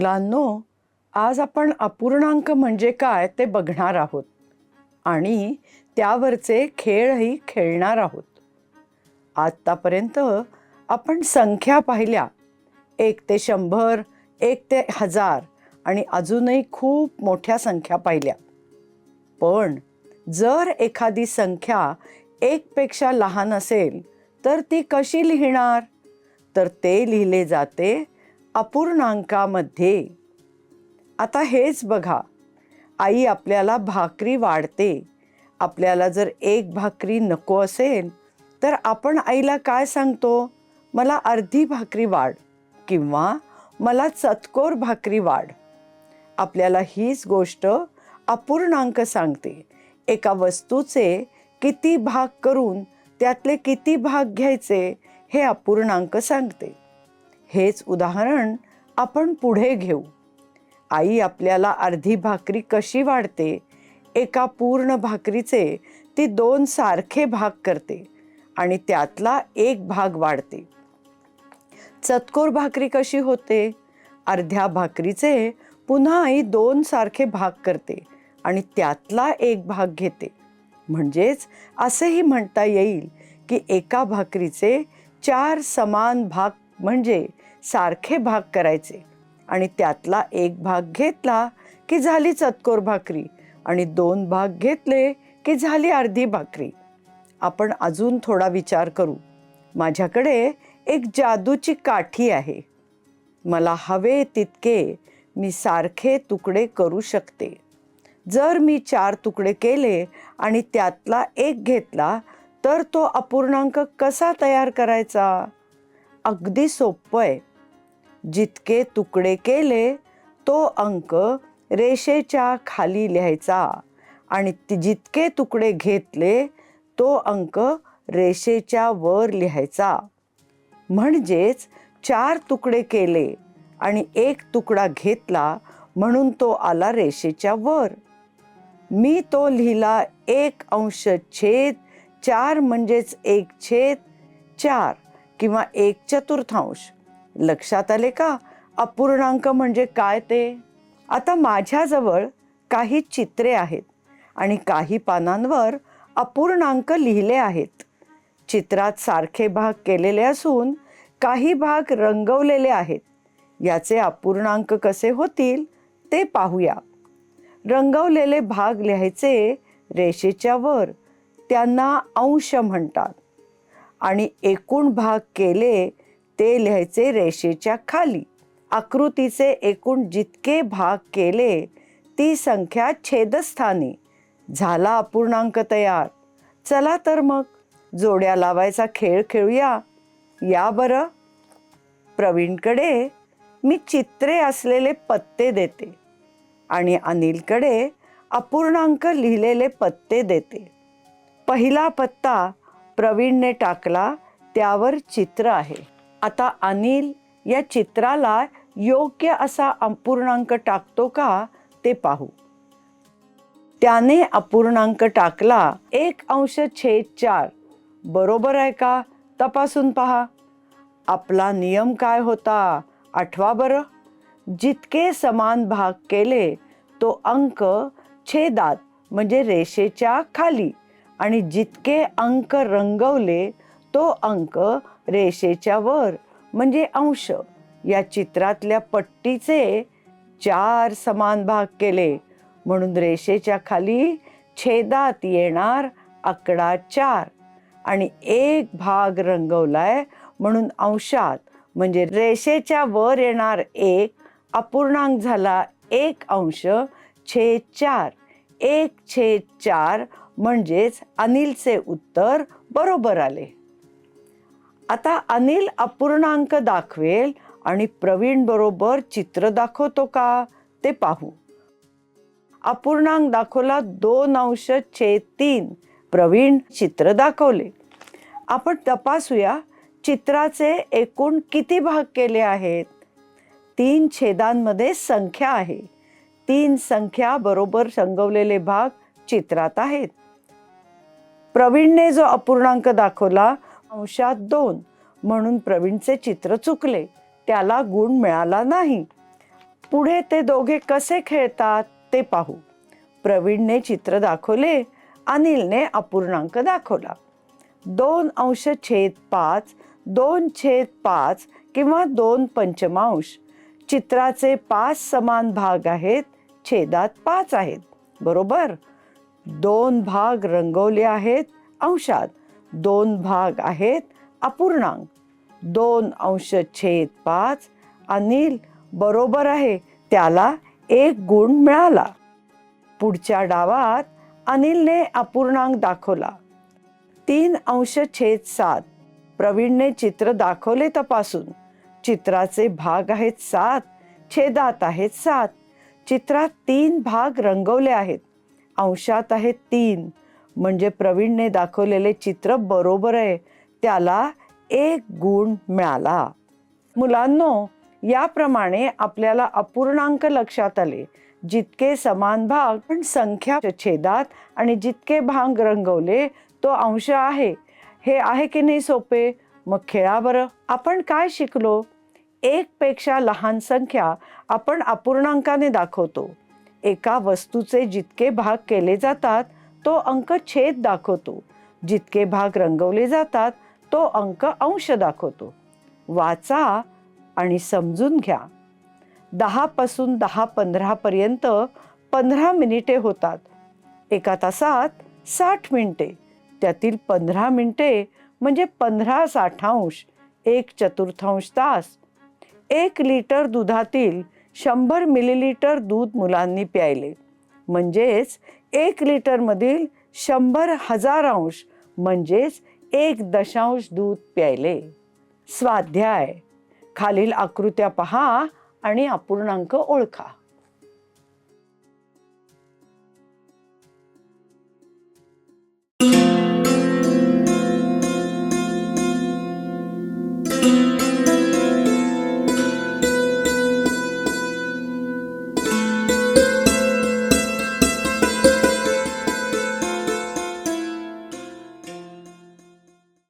मुलांनो आज आपण अपूर्णांक म्हणजे काय ते बघणार आहोत. आणि त्यावरचे खेळही खेळणार आहोत. आत्तापर्यंत आपण संख्या पाहिल्या. एक ते शंभर एक ते हजार आणि अजूनही खूप मोठ्या संख्या पाहिल्या. पण जर एखादी संख्या एकपेक्षा लहान असेल तर ती कशी लिहिणार? तर ते लिहिले जाते अपूर्णांकामध्ये. आता हेच बघा. आई आपल्याला भाकरी वाढते. आपल्याला जर एक भाकरी नको असेल तर आपण आईला काय सांगतो? मला अर्धी भाकरी वाढ किंवा मला चतकोर भाकरी वाढ. आपल्याला हीच गोष्ट अपूर्णांक सांगते. एका वस्तूचे किती भाग करून त्यातले किती भाग घ्यायचे हे अपूर्णांक सांगते. हेच उदाहरण आपण पुढे घेऊ. आई आपल्याला अर्धी भाकरी कशी वाढते एका पूर्ण भाकरीचे ती दोन सारखे भाग करते आणि त्यातला एक भाग वाढते. चतकोर भाकरी कशी होते अर्ध्या भाकरीचे पुन्हा आई दोन सारखे भाग करते आणि त्यातला एक भाग घेते. म्हणजेच असेही म्हणता येईल की एका भाकरीचे चार समान भाग म्हणजे सारखे भाग करायचे आणि त्यातला एक भाग घेतला की झाली चतकोर भाकरी आणि दोन भाग घेतले की झाली अर्धी भाकरी. आपण अजून थोडा विचार करू. माझ्याकडे एक जादूची काठी आहे. मला हवे तितके मी सारखे तुकडे करू शकते. जर मी चार तुकडे केले आणि त्यातला एक घेतला तर तो अपूर्णांक कसा तयार करायचा? अगदी सोपं आहे. जितके तुकडे केले तो अंक रेषेच्या खाली लिहायचा. आणि जितके तुकडे घेतले तो अंक रेषेच्या वर लिहायचा. म्हणजेच चार तुकडे केले आणि एक तुकडा घेतला म्हणून तो आला रेषेच्या वर. मी तो लिहिला एक अंश छेद चार म्हणजेच एक छेद चार किंवा एक चतुर्थांश. लक्षात आले का? अपूर्णांक म्हणजे काय ते? आता माझ्याजवळ काही चित्रे आहेत आणि काही पानांवर अपूर्णांक लिहिले आहेत. चित्रात सारखे भाग केलेले असून काही भाग रंगवलेले आहेत. याचे अपूर्णांक कसे होतील ते पाहूया. रंगवलेले भाग लिहायचे रेषेच्या वर त्यांना अंश म्हणतात. आणि एकूण भाग केले ते लिहायचे रेषेच्या खाली. आकृतीचे एकूण जितके भाग केले ती संख्या छेदस्थानी. झाला अपूर्णांक तयार. चला तर मग जोड्या लावायचा खेळ खेळूया. या बरं. प्रवीणकडे मी चित्रे असलेले पत्ते देते. आणि अनिलकडे अपूर्णांक लिहिलेले पत्ते देते. पहिला पत्ता प्रवीणने टाकला त्यावर चित्र आहे. आता अनिल या चित्राला योग्य असा अपूर्णांक टाकतो का ते पाहू. त्याने अपूर्णांक टाकला एक अंश छेद चार. बरोबर आहे का? तपासून पहा. आपला नियम काय होता? आठवा बरं. जितके समान भाग केले तो अंक छेदात म्हणजे रेषेच्या खाली. आणि जितके अंक रंगवले तो अंक रेषेच्या वर म्हणजे अंश. या चित्रातल्या पट्टीचे चार समान भाग केले. म्हणून रेषेच्या खाली छेदात येणार आकडा चार. आणि एक भाग रंगवलाय म्हणून अंशात म्हणजे रेषेच्या वर येणार एक अपूर्णांक झाला एक अंश छेद चार. एक छेद चार म्हणजेच अनिलचे उत्तर बरोबर आले. आता अनिल अपूर्णांक दाखवेल आणि प्रवीण बरोबर चित्र दाखवतो का ते पाहू. अपूर्णांक दाखवला दोन अंश छेद तीन. प्रवीण चित्र दाखवले. आपण तपासूया चित्राचे एकूण किती भाग केले आहेत? तीन छेदांमध्ये संख्या आहे. तीन संख्या बरोबर संगवलेले भाग चित्रात आहेत. प्रवीणने जो अपूर्णांक दाखवला अंशात दोन. म्हणून प्रवीणचे चित्र चुकले. त्याला गुण मिळाला नाही. पुढे ते दोघे कसे खेळतात ते पाहू. प्रवीणने चित्र दाखवले अनिलने अपूर्णांक दाखवला. दोन अंश छेद पाच दोन छेद पाच किंवा दोन पंचमांश. चित्राचे पाच समान भाग आहेत छेदात पाच आहेत. बरोबर? दोन भाग रंगवले आहेत अंशात. दोन भाग आहेत. अपूर्णांक. दोन अंश छेद पाच अनिल बरोबर आहे. त्याला एक गुण मिळाला. पुढच्या डावात अनिलने अपूर्णांक दाखवला. तीन अंश छेद सात. प्रवीणने चित्र दाखवले तपासून. चित्राचे भाग आहेत सात. छेदात आहेत सात. चित्रात तीन भाग रंगवले आहेत. अंशात आहेत तीन. म्हणजे प्रवीणने दाखवलेले चित्र बरोबर आहे. त्याला एक गुण मिळाला. मुलांनो याप्रमाणे आपल्याला अपूर्णांक लक्षात आले. जितके समान भाग पण संख्या छेदात आणि जितके भाग रंगवले तो अंश आहे. हे आहे की नाही सोपे? मग खेळा बरं. आपण काय शिकलो? एक पेक्षा लहान संख्या आपण अपूर्णांकाने दाखवतो. एका वस्तूचे जितके भाग केले जातात तो अंक छेद दाखवतो. जितके भाग रंगवले जातात तो अंक अंश दाखवतो. वाचा आणि समजून घ्या. दहा पासून दहा पंधरापर्यंत पंधरा मिनिटे होतात. एका तासात साठ मिनिटे. त्यातील पंधरा मिनिटे म्हणजे पंधरा साठांश एक चतुर्थांश तास. एक लिटर दुधातील शंभर मिलीलिटर दूध मुलांनी प्यायले. म्हणजेच एक लिटरमधील शंभर हजार अंश म्हणजेच एक दशांश दूध प्यायले. स्वाध्याय. खालील आकृत्या पहा आणि अपूर्णांक ओळखा.